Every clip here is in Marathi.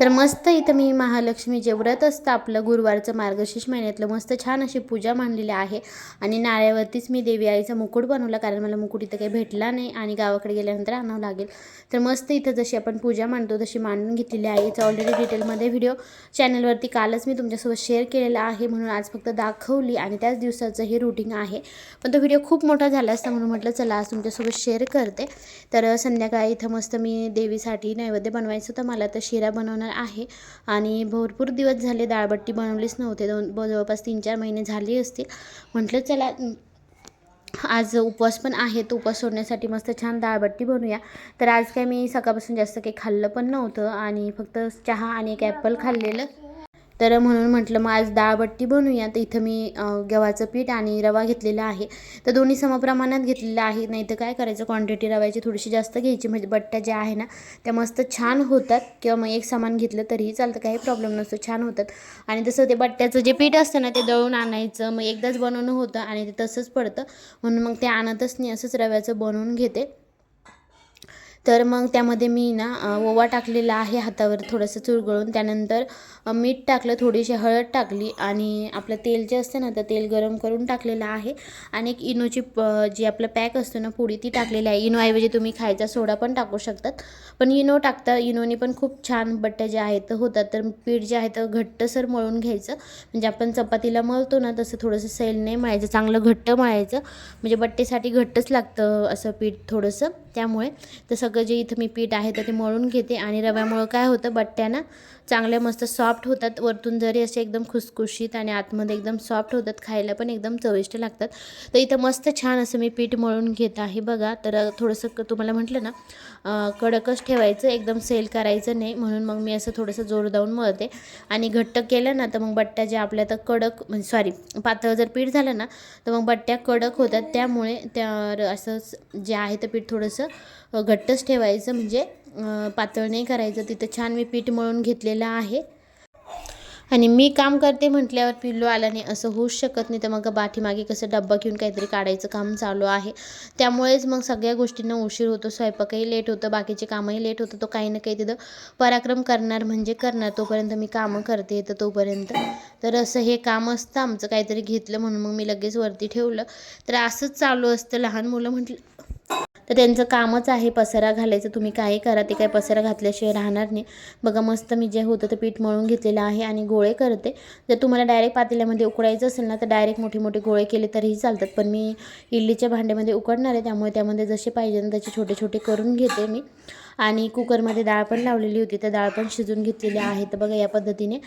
तर मस्त इथं मी महालक्ष्मीचे व्रत असतं आपलं गुरुवारचं मार्गशीर्ष महिन्यातलं मस्त छान अशी पूजा मांडलेली आहे. आणि नाळ्यावरतीच मी देवी आईचा मुकुट बनवला कारण मला मुकुट इथं काही भेटला नाही आणि गावाकडे गेल्यानंतर आणावं लागेल. तर मस्त इथं जशी आपण पूजा मांडतो तशी मांडून घेतलेली आहे. याचा ऑलरेडी डिटेलमध्ये व्हिडिओ चॅनलवरती कालच मी तुमच्यासोबत शेअर केलेला आहे. म्हणून आज फक्त दाखवली आणि त्याच दिवसाचं हे रुटीन आहे. पण तो व्हिडिओ खूप मोठा झाला असता म्हणून म्हटलं चला आज तुमच्यासोबत शेअर करते. तर संध्याकाळी इथं मस्त मी देवीसाठी नैवेद्य बनवायचं होतं. मला तर शिरा बनवणार आहे. आणि भरपूर दिवस झाले डाळबट्टी बनवलीच नव्हते. दोन जवळपास तीन चार महिने झाले असतील. म्हटलं चला आज उपवास पण आहे. तो उपवास सोडण्यासाठी मस्त छान दाळबट्टी बनवूया. तर आज काय मी सकाळपासून जास्त काही खाल्लं पण नव्हतं. आणि फक्त चहा आणि एक ॲपल खाल्लेलं. तर म्हणून म्हटलं मग आज डाळबट्टी बनवूया. तर इथं मी गव्हाचं पीठ आणि रवा घेतलेला आहे. तर दोन्ही समप्रमाणात घेतलेलं आहे. नाही तर काय करायचं? क्वांटिटी रव्याची थोडीशी जास्त घ्यायची. म्हणजे बट्ट्या ज्या आहे ना त्या मस्त छान होतात. किंवा मग एक सामान घेतलं तरीही चालतं. काही प्रॉब्लेम नसतो. छान होतात. आणि तसं ते बट्ट्याचं जे पीठ असतं ना ते दळून आणायचं. मग एकदाच बनवणं होतं आणि ते तसंच पडतं. म्हणून मग ते आणतच नाही. असंच रव्याचं बनवून घेते. तर मग त्यामध्ये मी ना ओवा टाकलेला आहे हातावर थोडंसं चुरगळून. त्यानंतर मीठ टाकलं थोडीशी हळद टाकली आणि आपलं तेल जे असतं ना तर तेल गरम करून टाकलेलं आहे. आणि एक इनोची प जी आपलं पॅक असतो ना पुडी ती टाकलेली आहे. इनोऐवजी तुम्ही खायचा सोडा पण टाकू शकतात. पण इनो टाकता इनोनी पण खूप छान बट्ट्या ज्या आहेत होतात. तर पीठ जे आहे तर घट्टसर मळून घ्यायचं. म्हणजे आपण चपातीला मळतो ना तसं थोडंसं सैल नाही मळायचं. चांगलं घट्ट मळायचं. म्हणजे बट्टेसाठी घट्टच लागतं असं पीठ थोडंसं. त्यामुळे तर सगळं जे इथं मी पीठ आहे तर ते मळून घेते. आणि रव्यामुळं काय होतं बट्ट्यानं चांगल्या मस्त सॉफ्ट होतात. वरतून जरी असे एकदम खुसखुशीत आणि आतमध्ये एकदम सॉफ्ट होतात खायला पण एकदम चविष्ट लागतात. तर इथं मस्त छान असं मी पीठ मळून घेत आहे बघा. तर थोडंसं क- तुम्हाला म्हटलं ना कडकच ठेवायचं एकदम सेल करायचं नाही. म्हणून मग मी असं थोडंसं जोर दावून मळते. आणि घट्ट केलं ना तर मग बट्ट्या ज्या आपल्या तर कडक म्हणजे सॉरी पातळ जर पीठ झालं ना तर मग बट्ट्या कडक होतात. त्यामुळे त्या असं जे आहे ते पीठ थोडंसं घट्टच ठेवायचं. म्हणजे पातळ नाही करायचं. तिथं छान मी पीठ मळून घेतलेलं आहे. आणि मी काम करते म्हटल्यावर पिल्लू आला नाही. असं होऊच शकत नाही. तर मग पाठीमागे कसं डब्बा घेऊन काहीतरी काढायचं काम चालू आहे. त्यामुळेच मग सगळ्या गोष्टींना उशीर होतो. स्वयंपाकही लेट होतं. बाकीचे कामही लेट होतं. तो काही ना काही तिथं पराक्रम करणार म्हणजे करणार. तोपर्यंत मी कामं करते तर तोपर्यंत. तर असं हे काम असतं. आमचं काहीतरी घेतलं म्हणून मग मी लगेच वरती ठेवलं. तर असंच चालू असतं. लहान मुलं म्हटलं तर त्यांचं कामच आहे पसारा घालायचं. तुम्ही काही करा ते काय पसारा घातल्याशिवाय राहणार नाही. बघा मस्त मी जे होतं ते पीठ मळून घेतलेलं आहे आणि गोळे करते. जर तुम्हाला डायरेक्ट पातेल्यामध्ये उकडायचं असेल ना तर डायरेक्ट मोठे मोठे गोळे केले तरीही चालतात. पण मी इडलीच्या भांड्यामध्ये उकडणार आहे त्यामुळे त्यामध्ये जसे पाहिजे ना त्याचे छोटे छोटे करून घेते मी. आणि कुकरमध्ये डाळ पण लावलेली होती तर डाळ पण शिजून घेतलेली आहे. तर बघा या पद्धतीने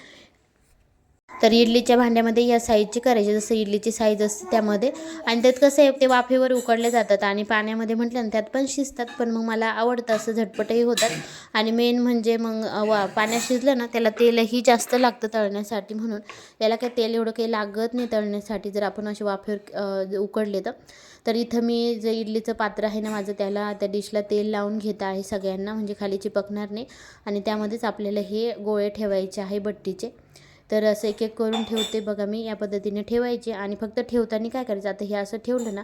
तर इडलीच्या भांड्यामध्ये या साईजची करायची जसं इडलीची साईज असते त्यामध्ये. आणि त्यात कसं आहे ते वाफेवर उकडले जातात आणि पाण्यामध्ये म्हटलं ना त्यात पण शिजतात पण मग मला आवडतं असं झटपटही होतात. आणि मेन म्हणजे मग वा पाण्यात शिजलं ना त्याला तेलही जास्त लागतं तळण्यासाठी म्हणून. त्याला काही तेल एवढं काही लागत नाही तळण्यासाठी जर आपण असे वाफेवर उकडले तर. तर इथं मी जे इडलीचं पात्र आहे ना माझं त्याला त्या डिशला तेल लावून घेत आहे सगळ्यांना म्हणजे खाली चिपकणार नाही. आणि त्यामध्येच आपल्याला हे गोळे ठेवायचे आहे बट्टीचे. तर असं एक एक करून ठेवते बघा मी या पद्धतीने ठेवायचे आणि फक्त ठेवताना काय करायचं? आता हे असं ठेवलं ना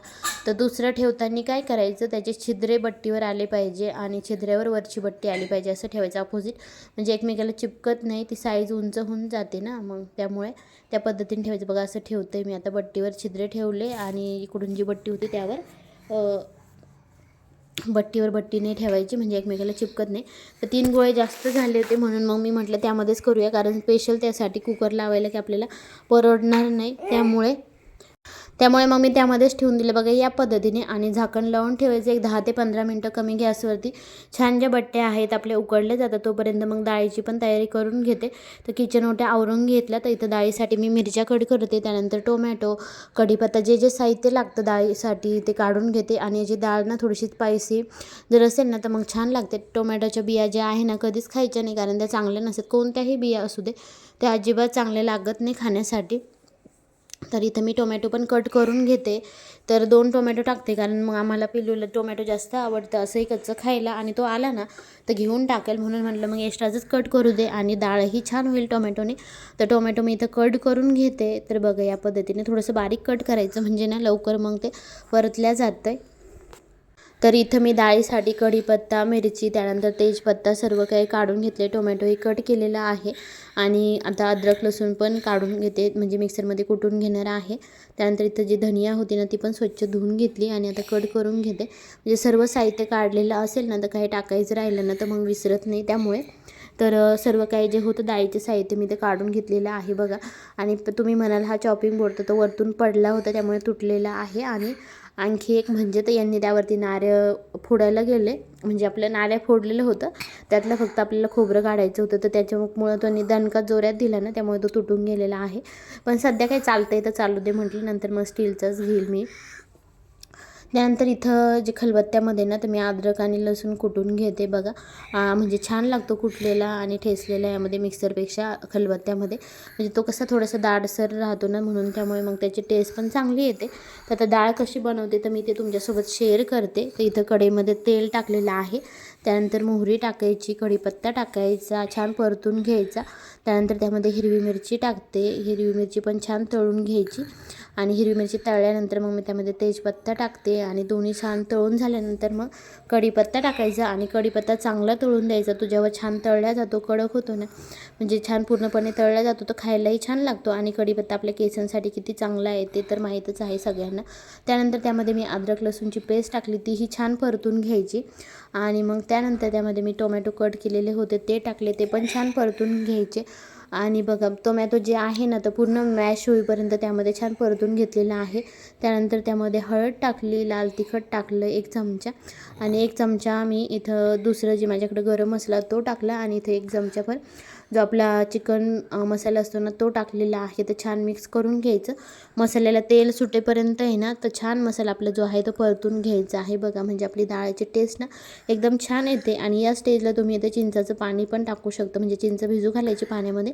तर दुसरं ठेवताना काय करायचं? त्याचे छिद्रे बट्टीवर आले पाहिजे आणि छिद्र्यावर वरची बट्टी आली पाहिजे असं ठेवायचं अपोजिट म्हणजे एकमेकाला चिपकत नाही ती साईज उंच होऊन जाते ना मग त्यामुळे त्या पद्धतीने ठेवायचं. बघा असं ठेवते मी. आता बट्टीवर छिद्रे ठेवले आणि इकडून जी बट्टी होती त्यावर बट्टीवर बट्टी नाही ठेवायची म्हणजे एकमेकाला चिपकत नाही. तर तीन गोळे जास्त झाले होते म्हणून मग मी म्हटलं त्यामध्येच करूया कारण स्पेशल त्यासाठी कुकर लावायला की आपल्याला परवडणार नाही. त्यामुळे त्यामुळे मग मी त्यामध्येच ठेवून दिलं. बघा या पद्धतीने आणि झाकण लावून ठेवायचं. एक दहा ते पंधरा मिनटं कमी गॅसवरती. छान ज्या बट्ट्या आहेत आपल्या उकडले जातात तोपर्यंत मग डाळीची पण तयारी करून घेते. तर किचन ओट्या आवरून घेतल्या तर इथं डाळीसाठी मी मिरच्या कट करते. त्यानंतर टोमॅटो कढीपत्ता जे जे साहित्य लागतं डाळीसाठी ते काढून घेते. आणि याची डाळ ना थोडीशी स्पायसी जर असेल ना तर मग छान लागते. टोमॅटोच्या बिया ज्या आहे ना कधीच खायच्या नाही कारण त्या चांगल्या नसतात. कोणत्याही बिया असू दे त्या अजिबात चांगल्या लागत नाही खाण्यासाठी. तर इथं मी टोमॅटो पण कट करून घेते. तर दोन टोमॅटो टाकते कारण मग आम्हाला पिलूला टोमॅटो जास्त आवडतं असंही कच्चं खायला. आणि तो आला ना तर घेऊन टाकेल. म्हणून म्हटलं मग एक्स्ट्राचंच कट करू दे. आणि डाळही छान होईल टोमॅटोने. तर टोमॅटो मी इथं कट करून घेते. तर बघा या पद्धतीने थोडंसं बारीक कट करायचं. म्हणजे ना लवकर मग ते परतल्या जातं आहे तर इथं मी डाळीसाठी कढीपत्ता मिरची त्यानंतर तेजपत्ता सर्व काही काढून घेतले. टोमॅटोही कट केलेला आहे. आणि आता अद्रक लसूण पण काढून घेते म्हणजे मिक्सरमध्ये कुटून घेणार आहे. त्यानंतर इथं जी धनिया होती ना ती पण स्वच्छ धुवून घेतली आणि आता कट करून घेते. म्हणजे सर्व साहित्य काढलेलं असेल ना तर काही टाकायचं राहिलं ना तर मग विसरत नाही त्यामुळे. तर सर्व काही जे होतं डाळीचे साहित्य मी ते काढून घेतलेलं आहे बघा. आणि तुम्ही म्हणाल हा चॉपिंग बोर्ड तर तो वरतून पडला होता त्यामुळे तुटलेला आहे. आणि आणखी एक म्हणजे तर यांनी त्यावरती नारळ फोडायला गेले. म्हणजे आपलं नारळ फोडलेलं होतं. त्यातलं फक्त आपल्याला खोबरं काढायचं होतं. तर त्याच्यामुळं तो दणका जोऱ्यात दिला ना त्यामुळे तो तुटून गेलेला आहे. पण सध्या काही चालतंय तर चालू दे म्हटलं नंतर मग स्टीलचाच घेईल मी. त्यानंतर इथं जे खलबत्त्यामध्ये ना तर मी अद्रक आणि लसूण कुटून घेते बघा. म्हणजे छान लागतो कुटलेला आणि ठेसलेला यामध्ये मिक्सरपेक्षा खलबत्त्यामध्ये. म्हणजे तो कसा थोडासा दाडसर राहतो ना म्हणून त्यामुळे मग त्याची टेस्ट पण चांगली येते. तर आता डाळ कशी बनवते तर मी ते तुमच्यासोबत शेअर करते. तर इथं कढईमध्ये तेल टाकलेलं आहे. त्यानंतर मोहरी टाकायची कढीपत्ता टाकायचा छान परतून घ्यायचा. त्यानंतर त्यामध्ये हिरवी मिरची टाकते. हिरवी मिरची पण छान तळून घ्यायची. आणि हिरवी मिरची तळल्यानंतर मग मी त्यामध्ये तेजपत्ता टाकते आणि दोन्ही छान तळून झाल्यानंतर मग कढीपत्ता टाकायचा आणि कढीपत्ता चांगला तळून द्यायचा. तो जेव्हा छान तळला जातो कडक होतो ना म्हणजे छान पूर्णपणे तळला जातो तर खायलाही छान लागतो. आणि कढीपत्ता आपल्या केसांसाठी किती चांगला आहे ते तर माहीतच आहे सगळ्यांना. त्यानंतर त्यामध्ये मी अद्रक लसूणची पेस्ट टाकली तीही छान परतून घ्यायची. आणि मग त्यानंतर त्यामध्ये मी टोमॅटो कट केलेले होते ते टाकले ते पण छान परतून घ्यायचे. आणि बघा टोमॅटो जे आहे ना तर पूर्ण मॅश होईपर्यंत त्यामध्ये छान परतून घेतलेलं आहे. त्यानंतर त्यामध्ये हळद टाकली लाल तिखट टाकलं एक चमचा. आणि एक चमचा मी इथं दुसरं जे माझ्याकडे गरम मसाला तो टाकला आणि इथं एक चमचा पण जो आपला चिकन मसाला असतो ना तो टाकलेला आहे. तर छान मिक्स करून घ्यायचं. मसाल्याला तेल सुटेपर्यंत आहे ना तर छान मसाला आपला जो आहे तो परतून घ्यायचा आहे. बघा म्हणजे आपली डाळीची टेस्ट ना एकदम छान येते. आणि या स्टेजला तुम्ही इथे चिंचाचं पाणी पण टाकू शकता. म्हणजे चिंच भिजू घालायची पाण्यामध्ये.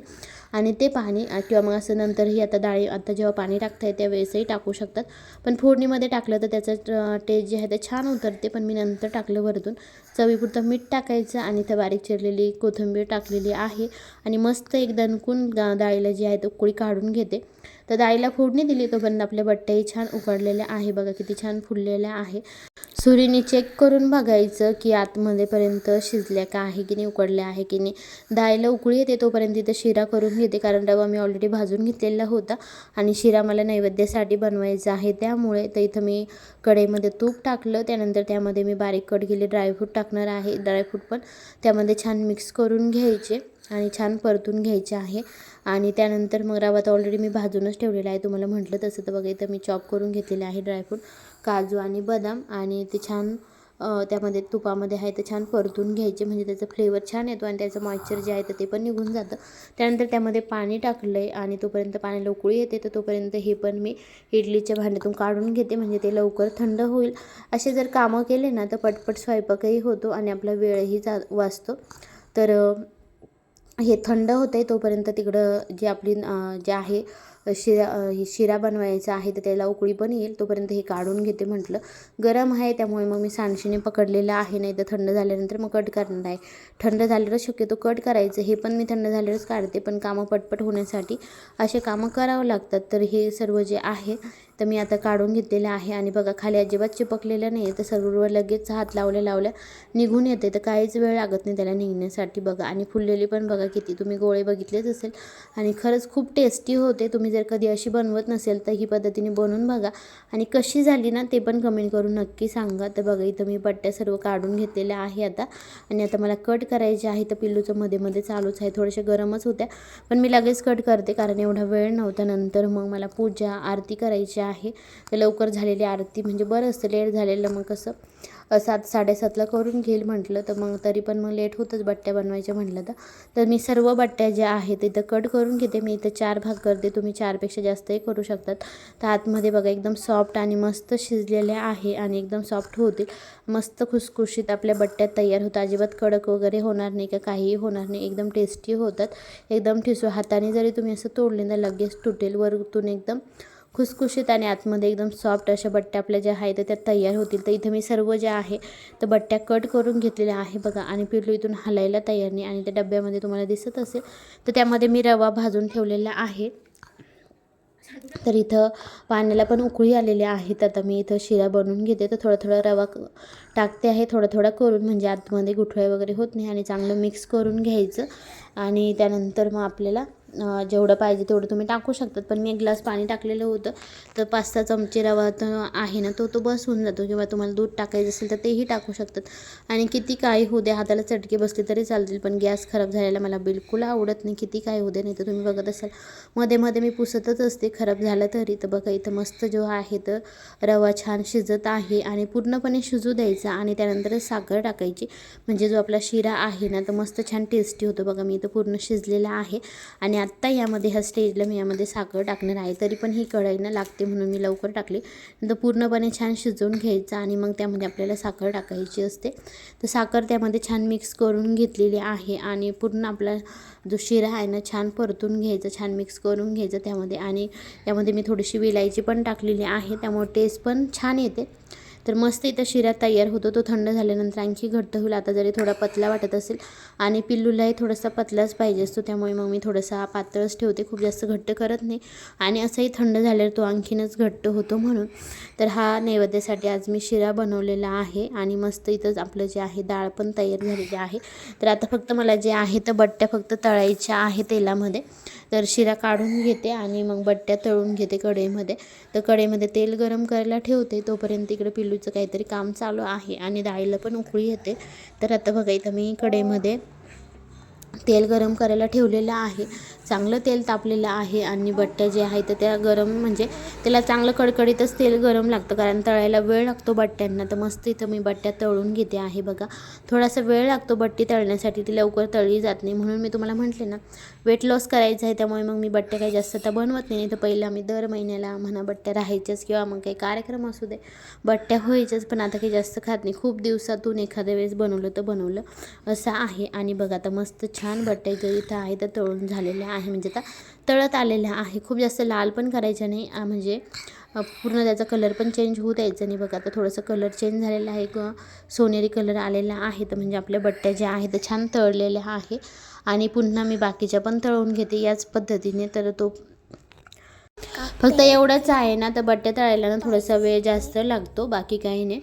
आणि ते पाणी किंवा मग असं नंतरही आता डाळी आता जेव्हा पाणी टाकताय त्यावेळेसही टाकू शकतात. पण फोडणीमध्ये टाकलं तर त्याचं टेस्ट जे आहे ते छान उतरते. पण मी नंतर टाकलं वरतून. चवीपुरतं मीठ टाकायचं आणि त्या बारीक चिरलेली कोथिंबीर टाकलेली आहे. आणि मस्त एक दणकून डाळीला जी आहे तो उकळी काढून घेते. तर डाळीला फोडणी दिली तोपर्यंत आपल्या बट्ट्याही छान उकडलेल्या आहे. बघा किती छान फुललेल्या आहे. सुरीने चेक करून बघायचं की आतमध्येपर्यंत शिजल्या का आहे की नाही उकडल्या आहे की नाही. डाळीला उकळी येते तोपर्यंत इथं शिरा करून घेते कारण रवा मी ऑलरेडी भाजून घेतलेला होता. आणि शिरा मला नैवेद्यासाठी बनवायचा आहे. त्यामुळे तर इथं मी कढईमध्ये तूप टाकलं त्यानंतर त्यामध्ये मी बारीक कट केले. ड्रायफ्रूट टाकणार आहे ड्रायफ्रूट पण. त्यामध्ये छान मिक्स करून घ्यायचे आणि छान परतून घ्यायचे आहे. आणि त्यानंतर मग रवा तर ऑलरेडी मी भाजूनच ठेवलेला आहे. तुम्हाला म्हटलं तसं तर बघा इथं मी चॉप करून घेतलेले आहे ड्रायफ्रूट काजू आणि बदाम आणि ते छान त्यामध्ये तुपामध्ये आहे तर छान परतून घ्यायचे म्हणजे त्याचा फ्लेवर छान येतो आणि त्याचं मॉइश्चर जे आहे तर ते पण निघून जातं. त्यानंतर त्यामध्ये पाणी टाकलं आहे आणि तोपर्यंत पाण्याला उकळी येते तर तोपर्यंत हे पण मी इडलीच्या भांड्यातून काढून घेते म्हणजे ते लवकर थंड होईल. असे जर कामं केले ना तर पटपट स्वयंपाकही होतो आणि आपला वेळही जा वाचतो. तर हे थंड होतं आहे तोपर्यंत तिकडं जे आपली जे आहे शिरा हे शिरा बनवायचा आहे तर त्याला उकळी पण येईल तोपर्यंत हे काढून घेते म्हटलं. गरम आहे त्यामुळे मग मी सांडशीने पकडलेलं आहे नाही तर थंड झाल्यानंतर मग कट करणार आहे. थंड झाल्यावरच शक्यतो कट करायचं हे पण मी थंड झाल्यावरच काढते पण कामं पटपट होण्यासाठी असे कामं करावं लागतात. तर हे सर्व जे आहे तर मी आता काढून घेतलेलं आहे. आणि बघा खाली अजिबात चिपकलेलं नाही आहे तर सर्व लगेच हात लावल्या लावल्या निघून येते. तर काहीच वेळ लागत नाही त्याला निघण्यासाठी बघा. आणि फुललेली पण बघा किती. तुम्ही गोळे बघितलेच असेल. आणि खरंच खूप टेस्टी होते. तुम्ही जर कधी अशी बनवत नसेल तर ही पद्धतीने बनवून बघा. आणि कशी झाली ना ते पण कमेंट करून नक्की सांगा. तर बघा इथं मी पट्ट्या सर्व काढून घेतलेल्या आहे आता. आणि आता मला कट करायचे आहे. तर पिल्लूचं मध्ये मध्ये चालूच आहे. थोड्याशा गरमच होत्या. पण मी लगेच कट करते. कारण एवढा वेळ नव्हता. नंतर मग मला पूजा आरती करायची आहे. तर लवकर झालेली आरती म्हणजे बरं असतं लेट झालेलं मग कसं सात साडेसातला करून घेईल म्हटलं तर मग तरी पण मग लेट होतंच बट्ट्या बनवायच्या म्हटलं तर. तर मी सर्व बट्ट्या ज्या आहेत इथं कट करून घेते मी इथं चार भाग करते तुम्ही चारपेक्षा जास्तही करू शकतात. तर आतमध्ये बघा एकदम सॉफ्ट आणि मस्त शिजलेल्या आहे आणि एकदम सॉफ्ट होतील. मस्त खुसखुशीत आपल्या बट्ट्यात तयार होतात. अजिबात कडक वगैरे होणार नाही का काहीही होणार नाही. एकदम टेस्टी होतात. एकदम ठिसू हाताने जरी तुम्ही असं तोडले तर लगेच तुटेल. वरतून एकदम खुसखुशीत आणि आतमध्ये एकदम सॉफ्ट अशा बट्ट्या आपल्या ज्या आहेत त्या तयार होतील. तर इथे मी सर्व ज्या आहे तर बट्ट्या कट करून घेतलेल्या आहे बघा. आणि पिल्लू इथून हलायला तयार नाही. आणि त्या डब्यामध्ये तुम्हाला दिसत असेल तर त्यामध्ये मी रवा भाजून ठेवलेला आहे. तर इथं पाण्याला पण उकळी आलेल्या आहेत आता मी इथं शिरा बनवून घेते. तर थोडा थोडा रवा टाकते आहे. थोडा थोडा करून म्हणजे आतमध्ये गुठळे वगैरे होत नाही. आणि चांगलं मिक्स करून घ्यायचं. आणि त्यानंतर मग आपल्याला जेवढं पाहिजे तेवढं तुम्ही टाकू शकतात. पण मी एक ग्लास पाणी टाकलेलं होतं. तर पाच सहा चमचे रवा तर आहे ना तो तो बस होऊन जातो किंवा तुम्हाला दूध टाकायचं असेल तर तेही टाकू शकतात. आणि किती काही होऊ द्या हाताला चटके बसले तरी चालतील पण गॅस खराब झालेला मला बिलकुल आवडत नाही. किती काय होऊ दे नाही तर तुम्ही बघत असाल. मध्ये मध्ये मी पुसतच असते. खराब झालं तरी. तर बघा इथं मस्त जो आहे तर रवा छान शिजत आहे आणि पूर्णपणे शिजू द्यायचा आणि त्यानंतर साखर टाकायची. म्हणजे जो आपला शिरा आहे ना तर मस्त छान टेस्टी होतो. बघा मी इथं पूर्ण शिजलेला आहे. आणि आत्ता यामध्ये ह्या स्टेजला मी यामध्ये साखर टाकणार आहे. तरी पण ही कढईनं लागते म्हणून मी लवकर टाकली. नंतर पूर्णपणे छान शिजवून घ्यायचं आणि मग त्यामध्ये आपल्याला साखर टाकायची असते. तर साखर त्यामध्ये छान मिक्स करून घेतलेली आहे आणि पूर्ण आपला जो शिरा आहे ना छान परतून घ्यायचं छान मिक्स करून घ्यायचं त्यामध्ये. आणि त्यामध्ये मी थोडीशी विलायची पण टाकलेली आहे. त्यामुळे टेस्ट पण छान येते. तर मस्त इथं शिरा तयार होतो. तो थंड झाल्यानंतर आणखी घट्ट होईल. आता जरी थोडा पतला वाटत असेल आणि पिल्लूलाही थोडासा पतलाच पाहिजे असतो. त्यामुळे मग मी थोडासा पातळच ठेवते. खूप जास्त घट्ट करत नाही. आणि असंही थंड झाल्यावर तो आणखीनच घट्ट होतो म्हणून. तर हा नैवेद्यासाठी आज मी शिरा बनवलेला आहे. आणि मस्त इथंच आपलं जे आहे डाळ पण तयार झालेली आहे. तर आता फक्त मला जे आहे तर बट्ट्या फक्त तळायच्या आहे तेलामध्ये. तर शिरा काढून घेते आणि मग बट्ट्या तळून घेते कढईमध्ये. तर कढईमध्ये तेल गरम करायला ठेवते. तोपर्यंत इकडे पिल्लूचं काहीतरी काम चालू आहे आणि डाळीला पण उकळी येते. तर आता बघा इथं मी कढईमध्ये तेल गरम करायला ठेवलेलं आहे. चांगलं तेल तापलेलं आहे आणि बट्ट्या जे आहे तर त्या गरम म्हणजे त्याला चांगलं कडकडीतच तेल गरम लागतं. कारण तळायला वेळ लागतो बट्ट्यांना. तर मस्त इथं मी बट्ट्या तळून घेते आहे बघा. थोडासा वेळ लागतो बट्टी तळण्यासाठी. ती लवकर तळली जात नाही. म्हणून मी तुम्हाला म्हटले ना वेट लॉस करायचं आहे. त्यामुळे मग मी बट्ट्या काही जास्त आता बनवत नाही. तर पहिलं आम्ही दर महिन्याला म्हणा बट्ट्या राहायच्याच किंवा मग काही कार्यक्रम असू दे बट्ट्या व्हायच्याच. पण आता काही जास्त खात नाही. खूप दिवसातून एखाद्या वेळेस बनवलं तर बनवलं. असं आहे. आणि बघा आता मस्त छान बट्ट्या इथं इथं आहे तर तळून झालेल्या आहे. म्हणजे आता तळत आलेल्या आहे. खूप जास्त लाल पण करायच्या नाही. म्हणजे पूर्ण त्याचा कलर पण चेंज होऊ द्यायचा नाही. बघा आता थोडंसं कलर चेंज झालेला आहे. किंवा सोनेरी कलर आलेला आहे. तर म्हणजे आपल्या बट्ट्या ज्या आहेत त्या छान तळलेल्या आहे. आणि पुन्हा मी बाकीच्या पण तळून घेते याच पद्धतीने. तर तो फक्त एवढंच आहे ना तर बट्ट्या तळायला ना थोडासा वेळ जास्त लागतो बाकी काही नाही.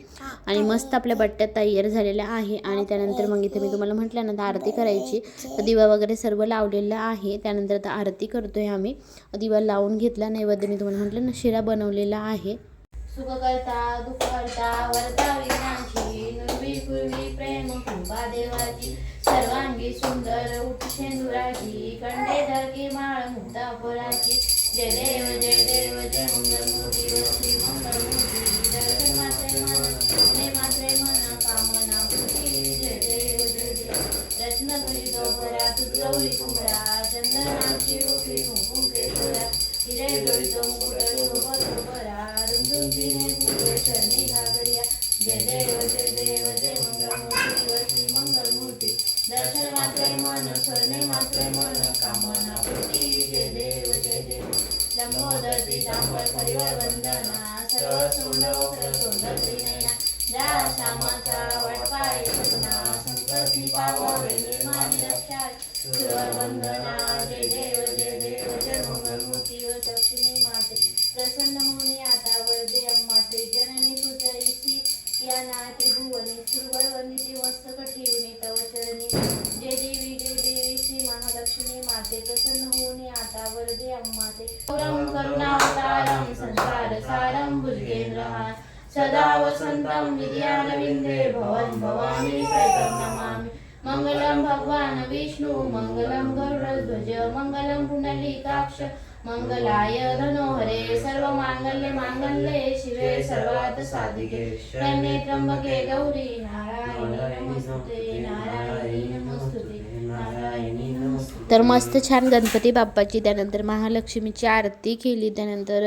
आणि मस्त आपल्या बट्ट्या तयार झालेल्या आहे. आणि त्यानंतर मग इथे मी तुम्हाला म्हटलं ना तर आरती करायची. तर दिवा वगैरे सर्व लावलेलं आहे. त्यानंतर आता आरती करतोय आम्ही. दिवा लावून घेतला नैवेद्य मी तुम्हाला म्हटलं ना शिरा बनवलेला आहे. सुख करता दुःख करता वरता विनाशी पूर्वी प्रेम कुंभा देवाची. सर्वांगी सुंदर उठ शेंदुराची कंडे धरकी माळ मुक्ता पोराची. जय देव तुझी कुंभरा चंदनाची उठी कुंकुम केशरा हिरे गळितो मुकुट शोभतो परा रुंदुकीने फुले चरणी घागरिया जय देव जय देव जय मंगलमूर्ती व श्री मंगलमूर्ती दर्शन मात्रे मन सरणे मात्रे मन कामना पूर्ती जय देव जय देव लंबोदर पीतांबर परिवार वंदना सर्व सुंदर उग्र सुंदर त्रिनयना जा श्यामाचा प्रसन्न होऊन आता जननी या ना त्रिभुवनी सुरवर वंदिती मस्तक ठेवणे तव चरणी जय देवी जय देवी श्री महालक्ष्मी माते प्रसन्न होऊन आता वरदे अम्माते करुणावतारं संसार सारं हा. सदा वसन्तं विद्यारविन्दे भवन् भवानी प्रेतं नमामि मङ्गलं भगवान् विष्णु मङ्गलं गरुडध्वज मङ्गलं पुण्डलिकाक्ष मङ्गलाय धनोहरे सर्वमाङ्गल्ये माङ्गल्ये शिवे सर्वात् साधिके शरण्ये त्र्यम्बके गौरी नारायणी नमस्ते नारायणी नमस्तुते तर मस्त छान गणपती बाप्पाची त्यानंतर महालक्ष्मीची आरती केली त्यानंतर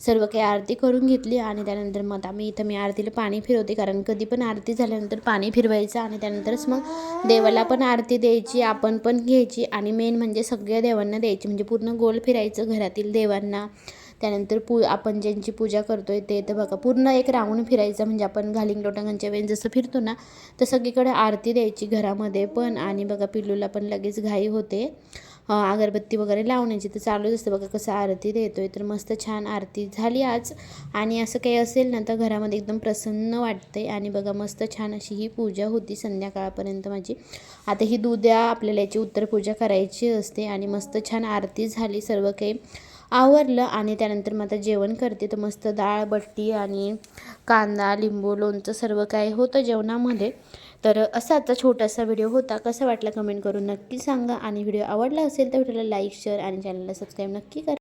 सर्व काही आरती करून घेतली आणि त्यानंतर मग आम्ही इथं मी आरतीला पाणी फिरवते. कारण कधी पण आरती झाल्यानंतर पाणी फिरवायचं आणि त्यानंतरच मग देवाला पण आरती द्यायची आपण पण घ्यायची आणि मेन म्हणजे सगळ्या देवांना द्यायची. म्हणजे पूर्ण गोल फिरायचं घरातील देवांना. त्यानंतर पू आपण ज्यांची पूजा करतोय ते तर बघा पूर्ण एक राऊंड फिरायचं म्हणजे आपण घालिंग लोटांगणच्या वेळेस जसं फिरतो ना तर सगळीकडे आरती द्यायची घरामध्ये पण. आणि बघा पिल्लूला पण लगेच घाई होते. अगरबत्ती वगैरे लावण्याची तर चालूच असतं. बघा कसं आरती देतोय. तर मस्त छान आरती झाली आज. आणि असं काही असेल ना तर घरामध्ये एकदम प्रसन्न वाटते आणि बघा मस्त छान अशी ही पूजा होती संध्याकाळपर्यंत माझी. आता ही दुद्या आपल्याला याची उत्तरपूजा करायची असते. आणि मस्त छान आरती झाली सर्व काही. आवरलं आणि त्यानंतर मग आता जेवण करते. तर मस्त डाळ बट्टी आणि कांदा लिंबू लोणचं सर्व काही होतं जेवणामध्ये. तर असा आजचा छोटासा व्हिडिओ होता. कसा वाटला कमेंट करून नक्की सांगा. आणि व्हिडिओ आवडला असेल तर व्हिडिओला लाईक शेअर आणि चॅनलला सबस्क्राईब नक्की करा.